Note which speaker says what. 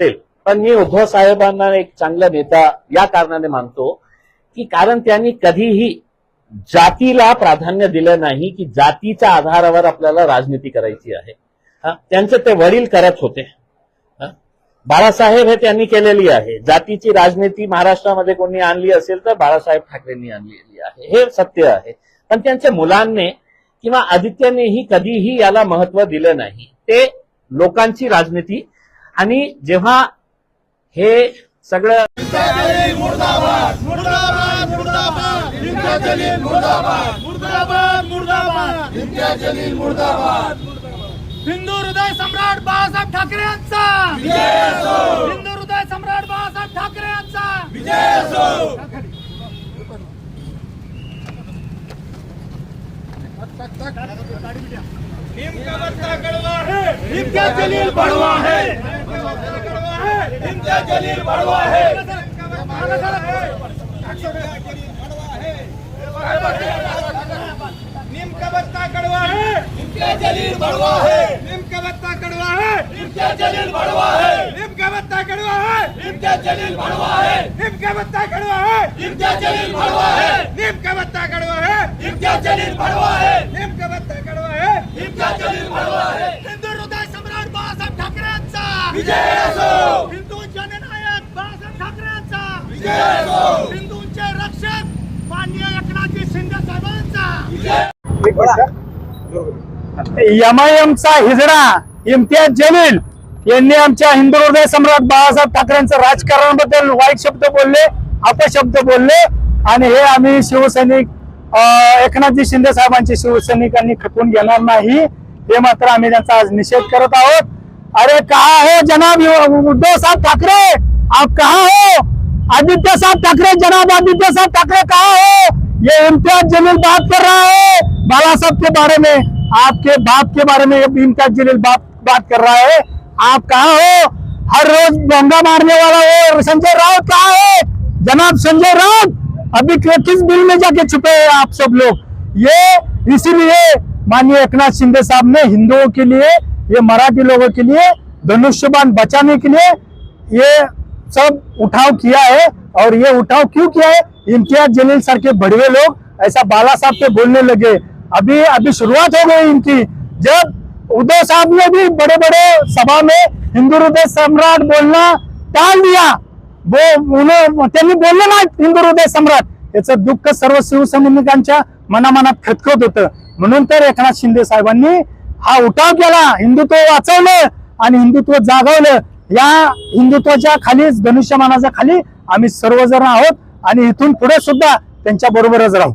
Speaker 1: असेल. पण मी उद्धव साहेबांना एक चांगला नेता या कारणाने मानतो की कारण त्यांनी कधीही जातीला प्राधान्य दिलं नाही की जातीच्या आधारावर आपल्याला राजनीती करायची आहे. त्यांचे ते वडील करत होते. बाळासाहेब हे त्यांनी केलेली आहे. जातीची राजनीती महाराष्ट्रामध्ये कोणी आणली असेल तर बाळासाहेब ठाकरेंनी आणलेली आहे. हे सत्य आहे. पण त्यांच्या मुलांनी किंवा आदित्यनेही कधीही याला महत्त्व दिलं नाही. ते लोकांची राजनीती आणि जेव्हा हे सगळं
Speaker 2: मुर्दाबाद मुर्दाबाद मुर्दाबाद इम्तियाज जलील मुर्दाबाद मुर्दाबाद मुर्दाबाद इम्तियाज जलील मुर्दाबाद
Speaker 3: हिंदू हृदय सम्राट बाळासाहेब ठाकरे यांचा.
Speaker 2: विजय असो
Speaker 3: हिंदू हृदय सम्राट बाळासाहेब ठाकरे यांचा.
Speaker 2: विजय असो इम्तियाज जलील बड़वा है इम्तियाज जलील बड़वा नीम का बत्ता कड़वा है इम्तियाज जलील बड़वा है नीम का बत्ता कड़वा है इम्तियाज जलील बड़वा है नीम बत्ता कड़वा है इम्तियाज जलील बड़वा है नीम बत्ता कड़वा है इम्तियाज जलील बड़वा है नीम का बत्ता कड़वा है इम्तियाज जलील बड़वा है नीम का बत्ता कड़वा है इम्तियाज जलील बड़वा है
Speaker 3: हिंदू हृदय सम्राट बाळासाहेब ठाकरे यांचा
Speaker 2: विजय असो
Speaker 3: हिंदू जननायक बाळासाहेब ठाकरे यांचा
Speaker 2: विजय असो
Speaker 3: हिंदूंचे रक्षक माननीय एकनाथजी शिंदे साहेबांचा!
Speaker 4: एमआयएमचा हिजडा इम्तियाज जलील यांनी आमच्या हिंदू हृदय सम्राट बाळासाहेब ठाकरेंचं राजकारणाबद्दल वाईट शब्द बोलले अपशब्द बोलले आणि हे आम्ही शिवसैनिक एकनाथजी शिंदे साहेबांचे शिवसैनिकांनी खपवून घेणार नाही हे मात्र आम्ही त्यांचा आज निषेध करत आहोत. अरे कहा है जनाब? उद्धव साहब ठाकरे? आप कहा हो? आदित्य साहब ठाकरे, जनाब आदित्य साहब ठाकरे कहा हो? ये इम्तियाज़ जलील बात कर रहा है। बाला साहब के बारे में, आपके बाप के बारे में इम्तियाज़ जलील बात बात कर रहा है। आप कहा हो? हर रोज दंगा मारने वाला हो। संजय राउत कहा है? जनाब संजय राउत, अभी किस बिल में जाके छुपे हैं आप सब लोग? ये इसीलिए माननीय एकनाथ शिंदे साहब ने हिंदुओं के लिए ये मराठी लोगों के लिए धनुष्यबान बचाने के लिए ये सब उठाव किया है। और ये उठाव क्यों किया है? इम्तियाज जलील सर के बड़वे लोग ऐसा बाला साहब पे बोलने लगे। अभी अभी शुरुआत हो गई इनकी। जब उद्धव साहब ने भी बड़े बड़े सभा में हिंदू हृदय सम्राट बोलना टाल दिया वो उन्हें त्यांनी बोलले नाही हिंदू हृदय सम्राट। याचं दुःख सर्व शिवसैनिकांच्या मनामनात खतखत होतं। म्हणून तर एकनाथ शिंदे साहेबांनी हा उठाव केला हिंदुत्व वाचवलं आणि हिंदुत्व जागवलं. या हिंदुत्वाच्या खाली धनुष्यमानाच्या खाली आम्ही सर्वजण आहोत आणि इथून पुढे सुद्धा त्यांच्या बरोबरच राहू.